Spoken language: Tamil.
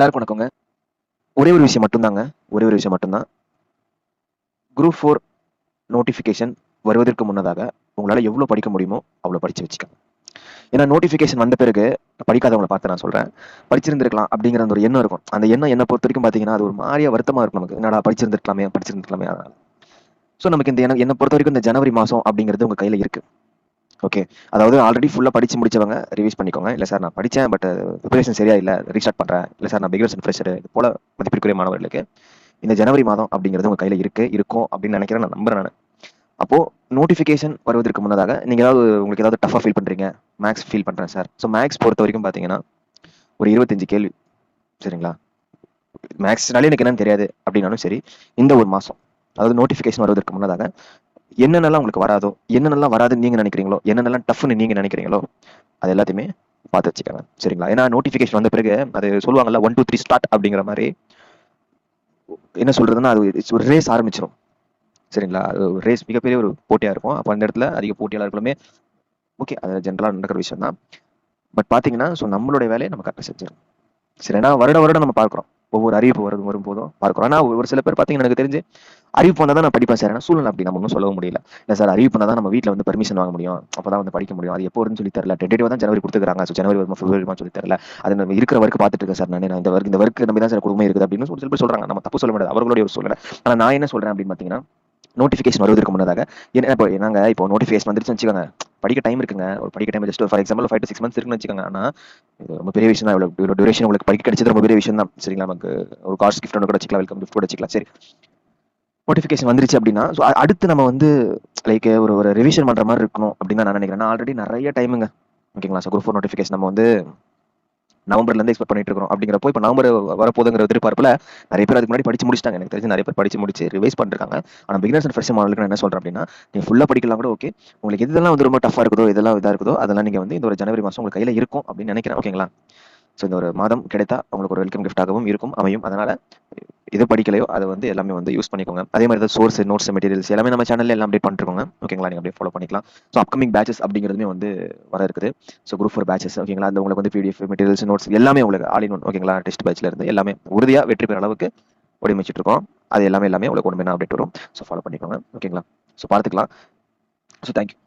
எல்லாருக்கும் வணக்கங்க. ஒரே ஒரு விஷயம் மட்டும்தாங்க. ஒரே ஒரு விஷயம் மட்டும்தான். குரூப் ஃபோர் நோட்டிஃபிகேஷன் வருவதற்கு முன்னதாக உங்களால் எவ்வளோ படிக்க முடியுமோ அவ்வளோ படித்து வச்சுக்கோங்க. ஏன்னா நோட்டிஃபிகேஷன் வந்த பிறகு படிக்காதவங்களை பார்த்து நான் சொல்கிறேன் படிச்சிருந்திருக்கலாம் அப்படிங்கிற அந்த ஒரு எண்ணம் இருக்கும். அந்த எண்ணம் என்ன பொறுத்த வரைக்கும் பார்த்தீங்கன்னா அது ஒரு மாதிரியா வருத்தமாக இருக்கும் நமக்கு. என்னடா படிச்சிருந்திருக்கலாமே படிச்சிருந்திருக்கலாமே அதனால். ஸோ நமக்கு இந்த எண்ணம் என்னை பொறுத்த வரைக்கும் இந்த ஜனவரி மாதம் அப்படிங்கிறது உங்கள் கையில் இருக்குது ஓகே அதாவது ஆல்ரெடி ஃபுல்லாக படித்து முடிச்சவங்க ரிவைஸ் பண்ணிக்கோங்க. இல்லை சார் நான் படித்தேன் பட் ப்ரிப்பரேஷன் சரியா இல்லை ரீஸ்டார்ட் பண்ணுறேன் இல்லை சார் நான் பிகினர்ஸ் அண்ட் ஃப்ரெஷர் இது போல மதிப்பிற்குரிய மாணவர்களுக்கு இந்த ஜனவரி மாதம் அப்படிங்கிறது உங்கள் கையில் இருக்கு இருக்கும் அப்படின்னு நினைக்கிறேன் நான் நம்புறேன் நான். அப்போது நோட்டிஃபிகேஷன் வருவதற்கு முன்னதாக நீங்கள் ஏதாவது உங்களுக்கு ஏதாவது டஃபாக ஃபீல் பண்ணுறீங்க மேக்ஸ் ஃபீல் பண்ணுறேன் சார் ஸோ மேக்ஸ் பொறுத்த வரைக்கும் பார்த்தீங்கன்னா ஒரு இருபத்தஞ்சு கேள்வி. சரிங்களா? மேக்ஸ்னாலே எனக்கு என்னன்னு தெரியாது அப்படின்னாலும் சரி இந்த ஒரு மாதம் அதாவது நோட்டிஃபிகேஷன் வருவதற்கு முன்னதாக என்னென்னலாம் உங்களுக்கு வராதோ என்னென்னலாம் வராதுன்னு நீங்க நினைக்கிறீங்களோ என்னென்னலாம் டஃப்னு நீங்க நினைக்கிறீங்களோ அது எல்லாத்தையுமே பார்த்து வச்சுக்கோங்க. சரிங்களா? ஏன்னா நோட்டிஃபிகேஷன் வந்த பிறகு அது சொல்லுவாங்கல்ல ஒன் டூ த்ரீ ஸ்டார்ட் அப்படிங்கிற மாதிரி என்ன சொல்றதுன்னா அது ஒரு ரேஸ் ஆரம்பிச்சிடும் சரிங்களா? அது ஒரு ரேஸ் மிகப்பெரிய ஒரு போட்டியாக இருக்கும். அப்போ அந்த இடத்துல அதிக போட்டியாளர்களுமே ஓகே அது ஜென்ரலாக நடக்கிற விஷயம் தான் பட் பார்த்தீங்கன்னா ஸோ நம்மளுடைய வேலையை நம்ம கரெக்டாக செஞ்சிடும் சரி ஏன்னா வருட வருடம் நம்ம பார்க்குறோம். ஒவ்வொரு அறிவிப்பு வரும் வரும்போதும் பார்க்குறோம். ஆனால் ஒரு சில பேர் பார்த்தீங்கன்னா எனக்கு தெரிஞ்சு அறிவிப்பு வந்தால் தான் நான் படிப்பேன் சார். ஏன்னா சூழ்நிலை அப்படி நம்ம ஒன்றும் சொல்லவும் முடியல. இல்லை சார் அறிவிப்பு வந்தால் தான் நம்ம வீட்டில் வந்து பர்மிஷன் வாங்க முடியும். அப்போ தான் வந்து படிக்க முடியும். அது எப்போ வரும்னு சொல்லி தரல டென்டேட்டிவ் தான் ஜனவரி கொடுத்துக்கிறாங்க. ஸோ ஜனவரி வருமா பிப்ரவரி வருமா சொல்லி தரல அது நம்ம இருக்கிற ஒர்க் பார்த்துட்டு இருக்கேன் சார் நான். இந்த ஒர்க் இந்த ஒர்க் நம்பி தான் சார் குடும்பம் இருக்குது அப்படின்னு சொல்லி சில சொல்றாங்க. நம்ம தப்பு சொல்ல முடியாது. அவர்களுடைய ஒரு சூழ்நிலை. ஆனால் நான் என்ன சொல்றேன் அப்படின்னு பார்த்தீங்கன்னா நோட்டிஃபிகேஷன் வருவதற்கு முன்னதாக என்ன இப்போ நாங்கள் இப்போ நோட்டிஃபிகேஷன் வந்துருச்சுன்னு வச்சுக்கோங்க. படிக்க டைம் இருக்குங்க. ஒரு படிக்க time just for example five to six months இருக்குன்னு வச்சுக்கோங்க. ஆனால் இது ரொம்ப பெரிய விஷயம் தான் இவ்வளோ இவ்வளோ டியூரேஷன் உங்களுக்கு படிக்க கிடைச்சது ரொம்ப பெரிய விஷயம் தான் சரிங்களா? நமக்கு ஒரு காஸ்ட் கிஃப்ட் கூட வச்சுக்கலாம். வெல்கம் கிஃப்ட் கூட வச்சுக்கலாம். சரி. நோட்டிஃபிகேஷன் வந்துருச்சு அப்படின்னா ஸோ அடுத்து நம்ம வந்து லைக் ஒரு ஒரு ரிவிஷன் பண்ற மாதிரி இருக்கணும் அப்படின்னு தான் நான் நினைக்கிறேன். ஆல்ரெடி நிறைய டைமுங்க ஓகேங்களா? ஸோ குரூப் ஃபோர் நோட்டிஃபிகேஷன் நம்ம வந்து நவம்பர்ல இருந்து எக்ஸ்பெக்ட் பண்ணிட்டு இருக்கோம் அப்படிங்கிறப்போ இப்போ நவம்பர் வரப்போதுங்கிற எதிர்பார்ப்பில் நிறைய பேர் அதுக்கு முன்னாடி படிச்சு முடிச்சிட்டாங்க. எனக்கு தெரிஞ்சு நிறைய பேர் படிச்சு முடிச்சு ரிவைஸ் பண்ணிருக்காங்க. ஆனால் பிகினர்ஸ் அண்ட் ஃப்ரெஷ் மாடலுக்கு நான் என்ன சொல்றேன் அப்படின்னா நீங்க ஃபுல்லா படிக்கலாம் கூட ஓகே உங்களுக்கு இதெல்லாம் வந்து ரொம்ப டஃபா இருக்குதோ இதெல்லாம் இதா இருக்குதோ அதெல்லாம் நீங்க வந்து இந்த ஒரு ஜனவரி மாசம் உங்களுக்கு கையில இருக்கும் அப்படின்னு நினைக்கிறேன். ஓகேங்களா ஸோ இந்த ஒரு மாதம் கிடைத்தா உங்களுக்கு ஒரு வெல்கம் கிஃப்டாகவும் இருக்கும் அமையும். அதனால எது படிக்கலையோ அதை வந்து எல்லாமே வந்து யூஸ் பண்ணிக்கோங்க. அதே மாதிரி தான் சோர்ஸ் நோட்ஸ் மெட்டீரியல்ஸ் எல்லாமே நம்ம சேனல்ல எல்லாம் அப்டேட் பண்ணிருக்கோங்க ஓகேங்களா நீங்கள் அப்படியே ஃபாலோ பண்ணிக்கலாம். ஸோ அப்கமிங் பேச்சஸ் அப்படிங்கிறதுமே வந்து வர இருக்குது. ஸோ குரூப் ஃபோர் பேச்சஸ் ஓகேங்களா அந்த உங்களுக்கு வந்து பிடிஎஃப் மெட்டீரியல்ஸ் நோட்ஸ் எல்லாமே உங்களுக்கு ஆல் இன் ஒன் ஓகேங்களா டெஸ்ட் பேச்சில் இருந்து எல்லாமே உறுதியாக வெற்றி பெற அளவுக்கு வடிவமைச்சிட்டு இருக்கோம் அது எல்லாமே எல்லாமே உங்களுக்கு ஒன்று அப்டேட் வரும். ஸோ ஃபாலோ பண்ணிக்கோங்க. ஓகேங்களா ஸோ பார்த்துக்கலாம். So thank you